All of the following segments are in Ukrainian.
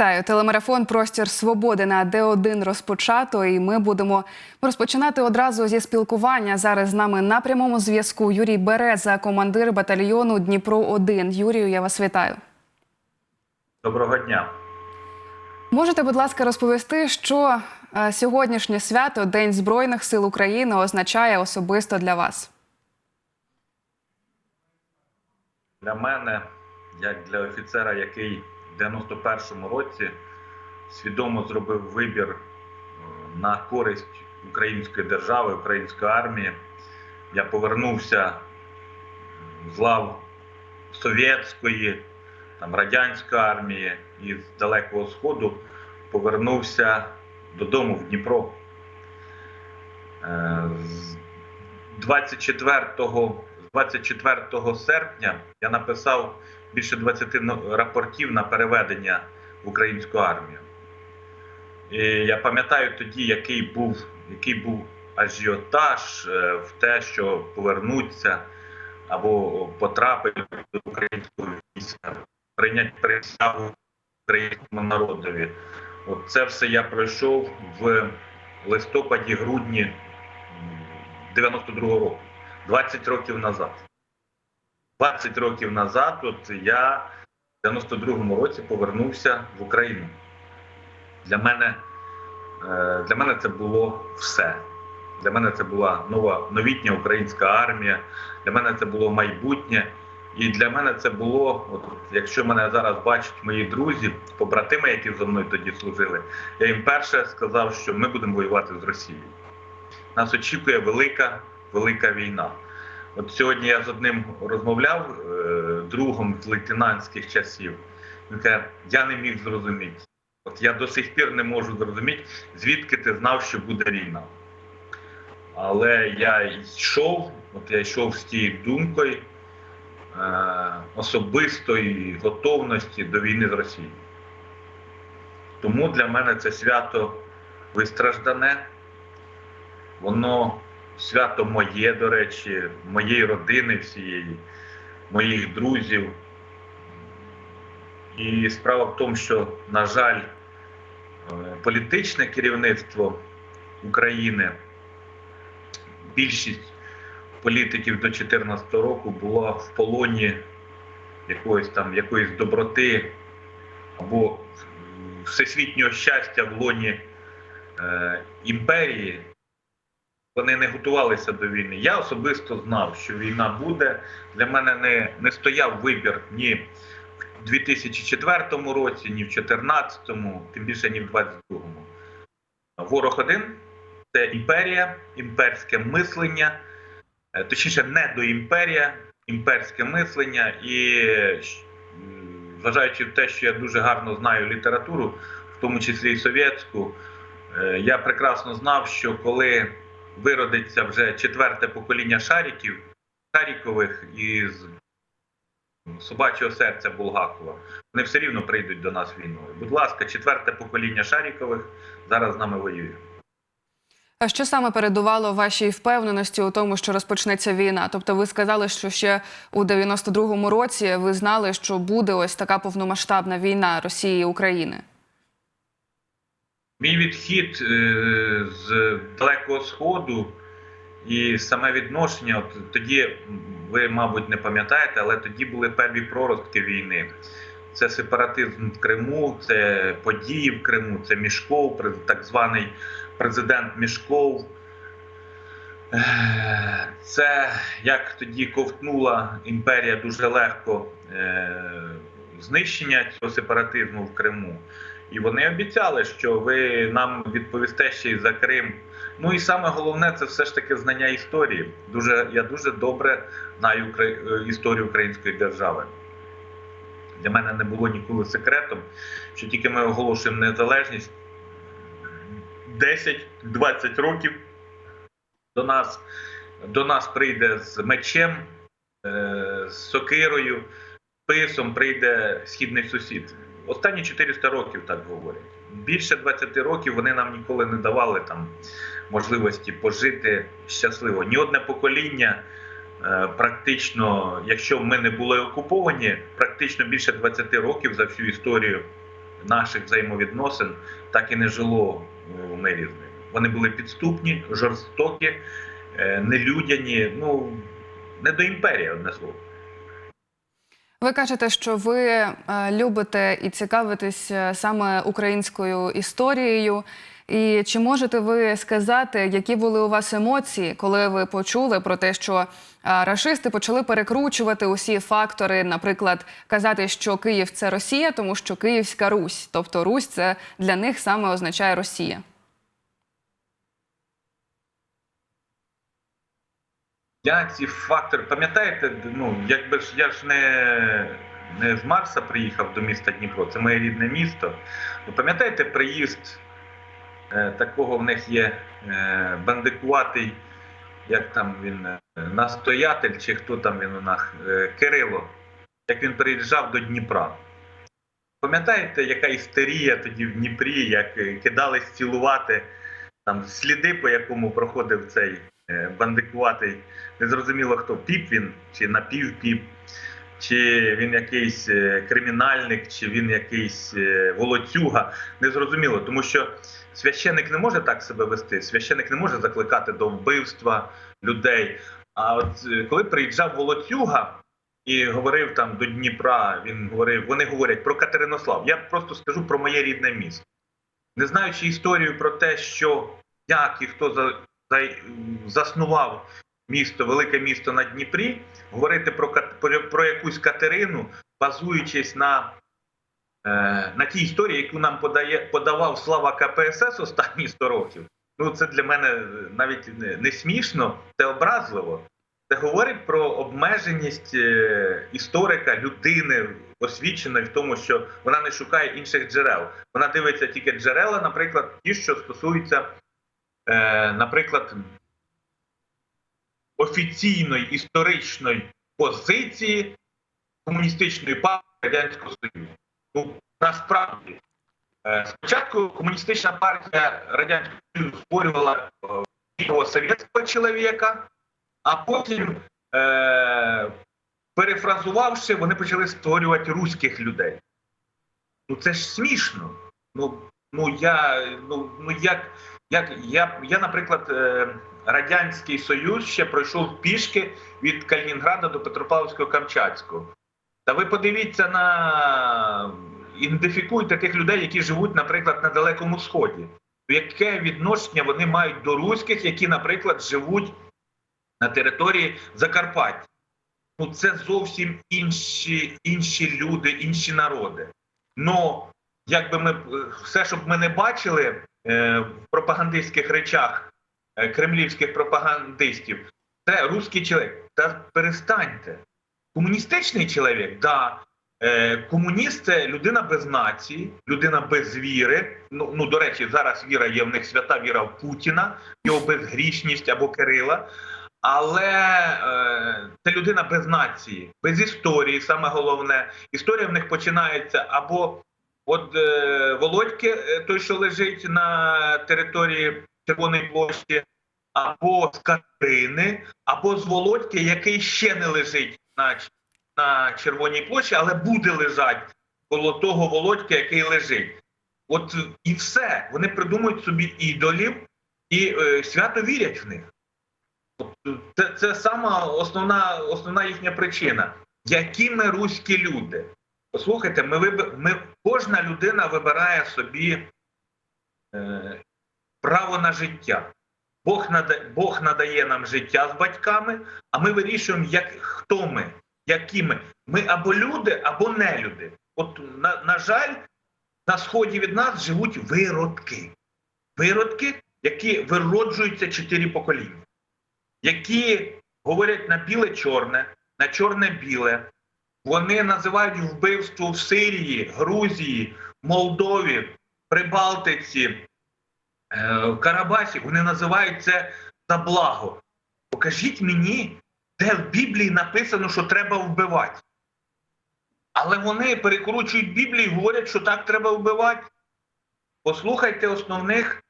Вітаю, телемарафон Простір Свободи на Д1 розпочато. І ми будемо розпочинати одразу зі спілкування. Зараз з нами на прямому зв'язку Юрій Береза, командир батальйону Дніпро 1 Юрію, я вас вітаю. Доброго дня. Можете, будь ласка, розповісти, що е, сьогоднішнє свято День Збройних сил України означає особисто для вас? Для мене, як для офіцера, який в 91-му році свідомо зробив вибір е, на користь української держави, української армії, я повернувся з лав совєтської, там, радянської армії і з Далекого Сходу повернувся додому в Дніпро. Е, з 24 24 серпня я написав більше 20 рапортів на переведення в українську армію. І я пам'ятаю тоді, який був, який був ажіотаж е, в те, що повернуться або потрапити до українського війська, прийняти присягу українському народові. От це все я пройшов в листопаді-грудні 92-го року. 20 років назад. 20 років назад, от я в 92-му році повернувся в Україну. Для мене, е, для мене це було все. Для мене це була нова новітня українська армія, для мене це було майбутнє. І для мене це було, от, якщо мене зараз бачать мої друзі, побратими, які зі мною тоді служили, я їм перше сказав, що ми будемо воювати з Росією. Нас очікує велика велика війна. От сьогодні я з одним розмовляв, е, другом з лейтенантських часів. Він каже, я не міг зрозуміти. От я до сих пір не можу зрозуміти, звідки ти знав, що буде війна. Але я йшов, от я йшов з тією думкою е, особистої готовності до війни з Росією. Тому для мене це свято вистраждане, воно свято моє, до речі, моєї родини всієї, моїх друзів. І справа в тому, що, на жаль, е, політичне керівництво України, більшість політиків до 2014 року була в полоні якоїсь там якоїсь доброти або всесвітнього щастя в лоні е, імперії вони не готувалися до війни. Я особисто знав, що війна буде. Для мене не, не стояв вибір ні в 2004 році, ні в 2014, тим більше ні в 2022. Ворог один це імперія, імперське мислення, е, точніше, не до імперія, імперське мислення. І зважаючи в те, що я дуже гарно знаю літературу, в тому числі і совєтську, е, я прекрасно знав, що коли виродиться вже четверте покоління шариків, шарікових із собачого серця Булгакова, вони все рівно прийдуть до нас війною. Будь ласка, четверте покоління шарікових зараз з нами воює. А що саме передувало вашій впевненості у тому, що розпочнеться війна? Тобто, ви сказали, що ще у 92-му році ви знали, що буде ось така повномасштабна війна Росії і України. Мій відхід е, з Далекого Сходу і саме відношення, от тоді ви, мабуть, не пам'ятаєте, але тоді були перві проростки війни. Це сепаратизм в Криму, це події в Криму, це Мішков, так званий президент Мішков. Це як тоді ковтнула імперія дуже легко е, знищення цього сепаратизму в Криму. І вони обіцяли, що ви нам відповісте ще й за Крим. Ну і саме головне це все ж таки знання історії. Дуже я дуже добре знаю е, історію української держави. Для мене не було ніколи секретом, що тільки ми оголошуємо незалежність 10-20 років до нас, до нас прийде з мечем, е, з сокирою, списом прийде східний сусід. Останні 400 років так говорять. Більше 20 років вони нам ніколи не давали там можливості пожити щасливо. Ні одне покоління, е, практично, якщо ми не були окуповані, практично більше 20 років за всю історію наших взаємовідносин так і не жило у мирі з ними. Вони були підступні, жорстокі, е, нелюдяні, ну не до імперії, одне слово. Ви кажете, що ви е, любите і цікавитесь е, саме українською історією. І чи можете ви сказати, які були у вас емоції, коли ви почули про те, що е, рашисти почали перекручувати усі фактори, наприклад, казати, що Київ це Росія, тому що Київська Русь, тобто Русь це для них саме означає Росія. Я ці фактори, пам'ятаєте, ну якби ж я ж не, не з Марса приїхав до міста Дніпро, це моє рідне місто. Ви пам'ятаєте приїзд е, такого в них є е, бандикуватий, як там він, е, настоятель, чи хто там він у нас, е, Кирило, як він приїжджав до Дніпра. Пам'ятаєте, яка істерія тоді в Дніпрі, як е, кидались цілувати там сліди, по якому проходив цей бандикуватий незрозуміло хто піп він, чи напівпіп, чи він якийсь е, кримінальник, чи він якийсь е, волоцюга. Незрозуміло, тому що священик не може так себе вести, священик не може закликати до вбивства людей. А от е, коли приїжджав волоцюга і говорив там до Дніпра, він говорив, вони говорять про Катеринослав. Я просто скажу про моє рідне місто. Не знаючи історію про те, що як і хто заснував місто, велике місто на Дніпрі, говорити про, про, якусь Катерину, базуючись на, е, на тій історії, яку нам подає, подавав слава КПСС останні 100 років. Ну, це для мене навіть не, смішно, це образливо. Це говорить про обмеженість е, історика, людини, освіченої в тому, що вона не шукає інших джерел. Вона дивиться тільки джерела, наприклад, ті, що стосуються, наприклад, офіційної історичної позиції комуністичної партії Радянського Союзу. Ну, насправді, е, спочатку комуністична партія Радянського Союзу створювала е, совєтського чоловіка, а потім, е, перефразувавши, вони почали створювати руських людей. Ну це ж смішно. Ну, ну я, ну, ну як, як я, я, наприклад, е, Радянський Союз ще пройшов пішки від Калінінграда до Петропавловського Камчатського. Та ви подивіться на ідентифікуйте тих людей, які живуть, наприклад, на Далекому Сході. Яке відношення вони мають до руських, які, наприклад, живуть на території Закарпаття? Ну, це зовсім інші, інші люди, інші народи. Ну, якби ми все, щоб ми не бачили е, в пропагандистських речах е, кремлівських пропагандистів, це русський чоловік. Та перестаньте. Комуністичний чоловік, да. Е, комуніст це людина без нації, людина без віри. Ну, ну, до речі, зараз віра є в них свята віра в Путіна, його безгрішність або Кирила. Але е, це людина без нації, без історії, саме головне. Історія в них починається або от е, Володьки, е, той, що лежить на території Червоної площі, або з Катерини, або з Володьки, який ще не лежить на, на Червоній площі, але буде лежати коло того Володьки, який лежить. От і все. Вони придумують собі ідолів і е, свято вірять в них. Це, це сама основна, основна їхня причина. Які ми руські люди? Послухайте, ми, виб... ми кожна людина вибирає собі е, право на життя. Бог, нада... Бог надає нам життя з батьками, а ми вирішуємо, як... хто ми, які ми. Ми або люди, або не люди. От, на, на жаль, на сході від нас живуть виродки. Виродки, які вироджуються чотири покоління які говорять на біле-чорне, на чорне-біле. Вони називають вбивство в Сирії, Грузії, Молдові, Прибалтиці, е, Карабасі. Вони називають це за благо. Покажіть мені, де в Біблії написано, що треба вбивати. Але вони перекручують Біблію і говорять, що так треба вбивати. Послухайте основних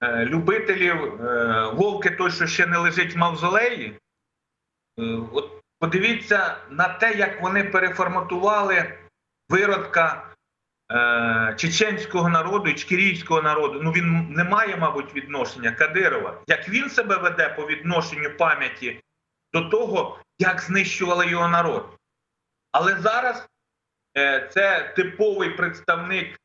е, любителів е, вовки, той, що ще не лежить в мавзолеї. Е, от подивіться на те, як вони переформатували виродка е, чеченського народу, ічкерійського народу. Ну він не має, мабуть, відношення Кадирова. Як він себе веде по відношенню пам'яті до того, як знищували його народ. Але зараз е, це типовий представник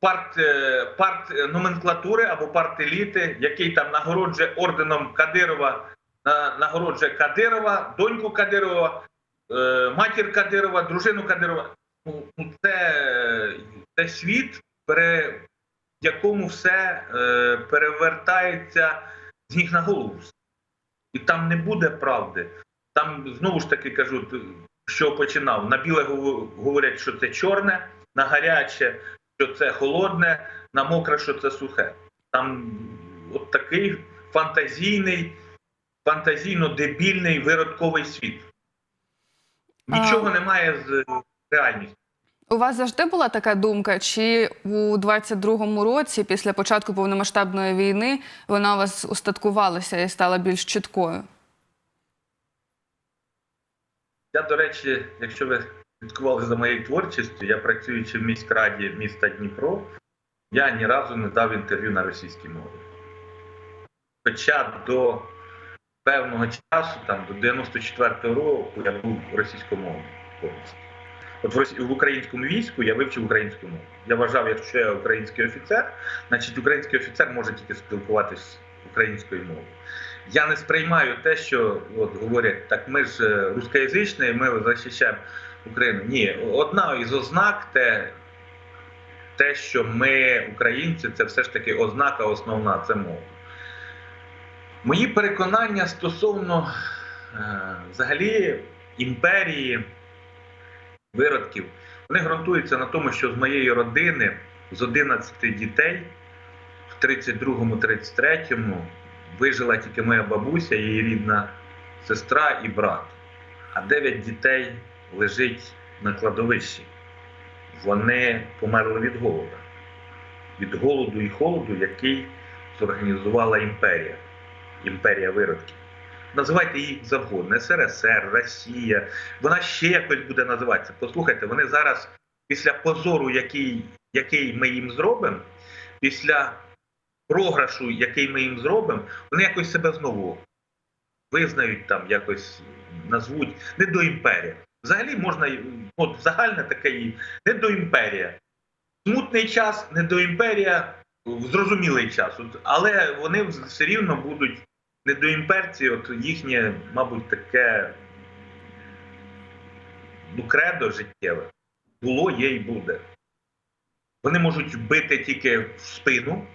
парт, е, парт е, номенклатури або партеліти, який там нагороджує орденом Кадирова, нагороджує Кадирова, доньку Кадирова, е, матір Кадирова, дружину Кадирова. Ну, ну, це, це світ, в якому все е, перевертається з ніг на голову. І там не буде правди. Там знову ж таки кажу, що починав. На біле говорять, що це чорне, на гаряче, що це холодне, на мокре, що це сухе. Там от такий фантазійний, фантазійно-дебільний виродковий світ. Нічого А- немає з реальністю. У вас завжди була така думка, чи у 22-му році, після початку повномасштабної війни, вона у вас устаткувалася і стала більш чіткою? Я, до речі, якщо ви слідкували за моєю творчістю, я працюючи в міськраді міста Дніпро, я ні разу не дав інтерв'ю на російській мові. Хоча до певного часу, там до 94-го року, я був російськомовним повністю. От в, росі... в українському війську я вивчив українську мову. Я вважав, якщо я український офіцер, значить український офіцер може тільки спілкуватись українською мовою. Я не сприймаю те, що от говорять, так ми ж е, рускоязичні, ми захищаємо Україну. Ні, одна із ознак те, те, що ми, українці, це все ж таки ознака основна, це мова. Мої переконання стосовно е, взагалі імперії виродків, вони ґрунтуються на тому, що з моєї родини, з 11 дітей, в 32-му, 33-му вижила тільки моя бабуся, її рідна сестра і брат. А 9 дітей лежить на кладовищі. Вони померли від голоду. Від голоду і холоду, який зорганізувала імперія. Імперія виродків. Називайте їх завгодно, СРСР, Росія. Вона ще якось буде називатися. Послухайте, вони зараз, після позору, який, який ми їм зробимо, після програшу, який ми їм зробимо, вони якось себе знову визнають там, якось назвуть не до імперії. Взагалі можна, от загальне таке і не до імперія. Смутний час, не до імперія, зрозумілий час. Але вони все рівно будуть не до імперці, от їхнє, мабуть, таке ну, кредо життєве було, є і буде. Вони можуть бити тільки в спину,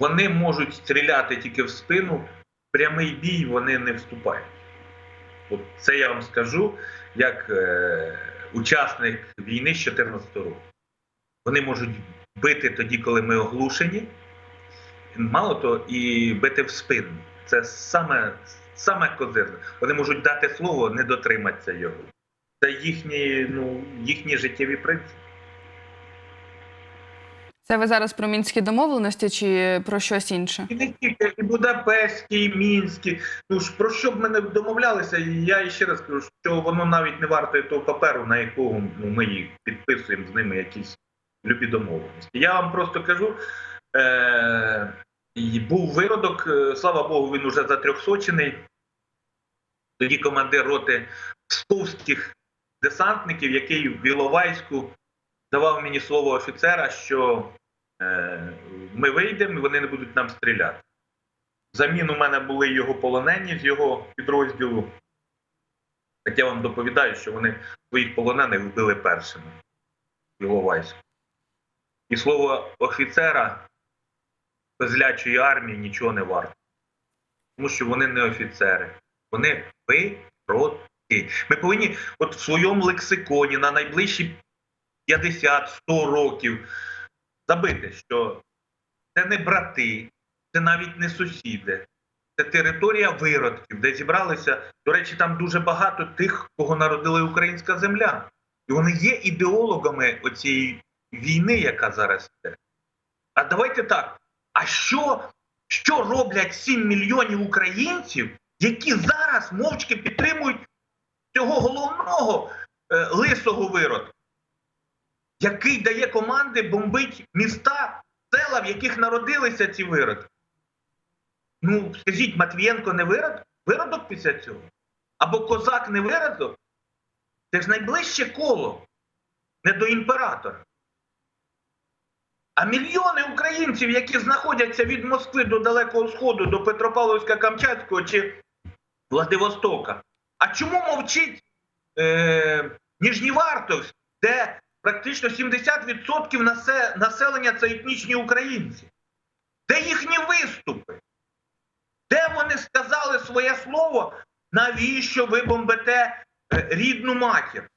вони можуть стріляти тільки в спину, в прямий бій вони не вступають. От це я вам скажу як е, учасник війни з 14 року. Вони можуть бити тоді, коли ми оглушені, мало то і бити в спину. Це саме, саме козирне. Вони можуть дати слово, не дотриматися його. Це їхні, ну, їхні життєві принципи. Це ви зараз про мінські домовленості чи про щось інше? І не тільки і Будапештські, і Мінські. Ну ж про що б ми не домовлялися, я ще раз кажу, що воно навіть не вартує того паперу, на якому ну, ми їх підписуємо з ними якісь любі домовленості. Я вам просто кажу. Е- і був виродок, е, слава Богу, він уже затрьохсочений. Тоді командир роти псковських десантників, який в Іловайську давав мені слово офіцера, що е, ми вийдемо і вони не будуть нам стріляти. Взамін у мене були його полонені з його підрозділу. Так я вам доповідаю, що вони своїх полонених вбили першими в Іловайську. І слово офіцера безлячої армії нічого не варто. Тому що вони не офіцери, вони виродки. Ми повинні от в своєму лексиконі на найближчі 50-100 років забити, що це не брати, це навіть не сусіди, це територія виродків, де зібралися. До речі, там дуже багато тих, кого народила українська земля. І вони є ідеологами оцієї війни, яка зараз йде. А давайте так. А що, що роблять 7 мільйонів українців, які зараз мовчки підтримують цього головного е, лисого виродка? який дає команди бомбить міста, села, в яких народилися ці виродки. Ну, скажіть, Матвієнко не вирод? виродок після цього? Або козак не виродок? Це ж найближче коло, не до імператора. А мільйони українців, які знаходяться від Москви до Далекого Сходу, до Петропавловська Камчатського чи Владивостока. А чому мовчить е, Ніжнівартовськ, де практично 70% населення це етнічні українці? Де їхні виступи? Де вони сказали своє слово, навіщо ви бомбите е, рідну матір?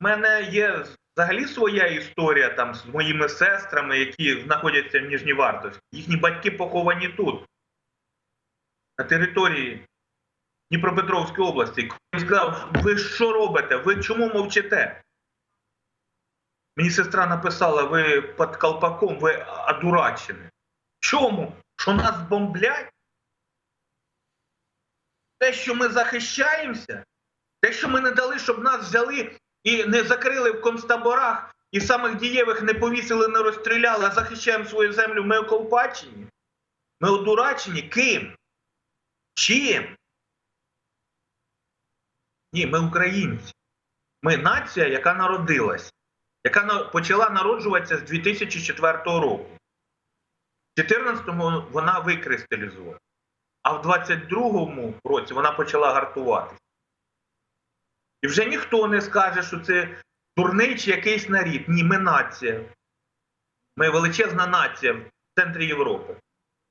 У мене є взагалі своя історія там з моїми сестрами, які знаходяться в Ніжнівартовську. Їхні батьки поховані тут, на території Дніпропетровської області. Я сказав, ви що робите? Ви чому мовчите? Мені сестра написала, ви під колпаком, ви одурачені. Чому? Що нас бомблять? Те, що ми захищаємося, те, що ми не дали, щоб нас взяли і не закрили в концтаборах, і самих дієвих не повісили, не розстріляли, а захищаємо свою землю, ми околпачені? Ми одурачені? Ким? Чим? Ні, ми українці. Ми нація, яка народилась, яка почала народжуватися з 2004 року. В 2014-му вона викристалізувала, а в 22-му році вона почала гартуватися. І вже ніхто не скаже, що це дурний чи якийсь нарід. Ні, ми нація. Ми величезна нація в центрі Європи,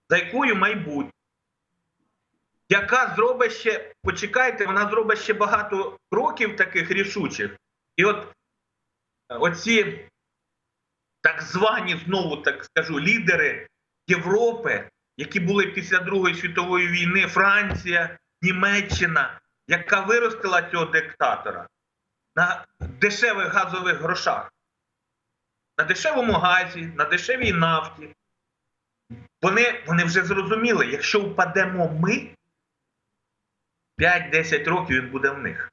за якою майбутнє. Яка зробить ще, почекайте, вона зробить ще багато кроків таких рішучих. І от оці так звані, знову так скажу, лідери Європи, які були після Другої світової війни, Франція, Німеччина, яка виростила цього диктатора на дешевих газових грошах, на дешевому газі, на дешевій нафті. Вони, вони вже зрозуміли, якщо впадемо ми, 5-10 років він буде в них.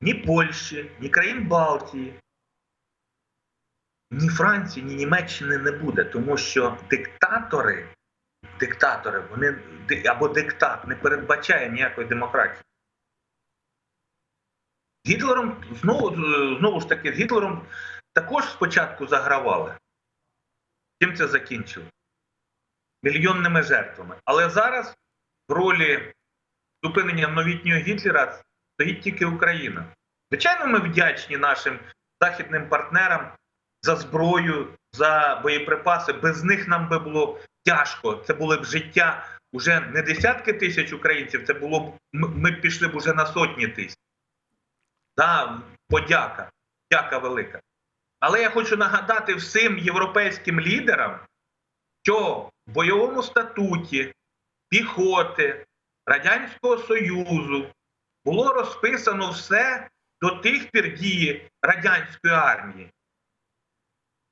Ні Польщі, ні країн Балтії, ні Франції, ні Німеччини не буде, тому що диктатори, диктатори, вони або диктат не передбачає ніякої демократії. Гітлером знову, знову ж таки, з Гітлером також спочатку загравали. Чим це закінчило? Мільйонними жертвами. Але зараз в ролі зупинення новітнього Гітлера стоїть тільки Україна. Звичайно, ми вдячні нашим західним партнерам за зброю, за боєприпаси. Без них нам би було тяжко. Це було б життя уже не десятки тисяч українців, це було б ми б пішли б уже на сотні тисяч. Да, подяка, дяка велика. Але я хочу нагадати всім європейським лідерам, що в бойовому статуті піхоти Радянського Союзу було розписано все до тих пір дії радянської армії.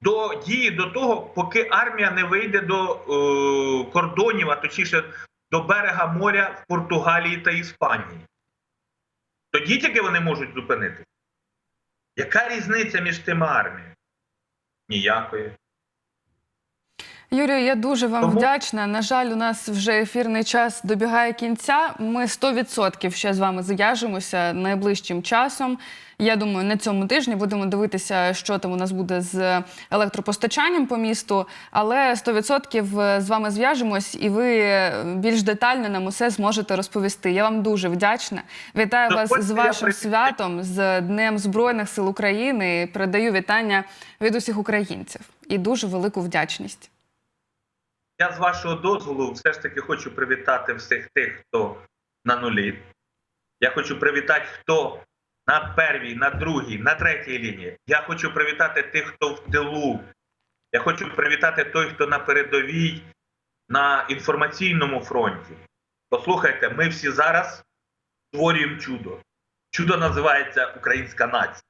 До дії до того, поки армія не вийде до е, кордонів, а точніше до берега моря в Португалії та Іспанії. Тоді тільки вони можуть зупинитися. Яка різниця між тими арміями? Ніякої. Юрію, я дуже вам Тому- вдячна. На жаль, у нас вже ефірний час добігає кінця. Ми 100% ще з вами зв'яжемося найближчим часом. Я думаю, на цьому тижні будемо дивитися, що там у нас буде з електропостачанням по місту. Але 100% з вами зв'яжемось, і ви більш детально нам усе зможете розповісти. Я вам дуже вдячна. Вітаю вас з вашим святом, з Днем Збройних сил України. Передаю вітання від усіх українців і дуже велику вдячність. Я з вашого дозволу все ж таки хочу привітати всіх тих, хто на нулі. Я хочу привітати, хто на первій, на другій, на третій лінії. Я хочу привітати тих, хто в тилу. Я хочу привітати той, хто на передовій, на інформаційному фронті. Послухайте, ми всі зараз створюємо чудо. Чудо називається Українська нація.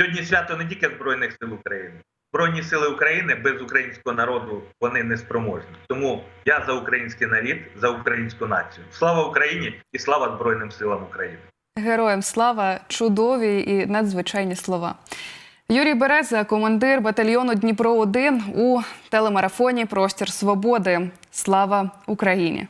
Сьогодні свято не тільки Збройних сил України. Збройні сили України без українського народу вони не спроможні. Тому я за український народ, за українську націю. Слава Україні і слава Збройним силам України. Героям слава, чудові і надзвичайні слова. Юрій Береза, командир батальйону Дніпро 1 у телемарафоні Простір Свободи. Слава Україні!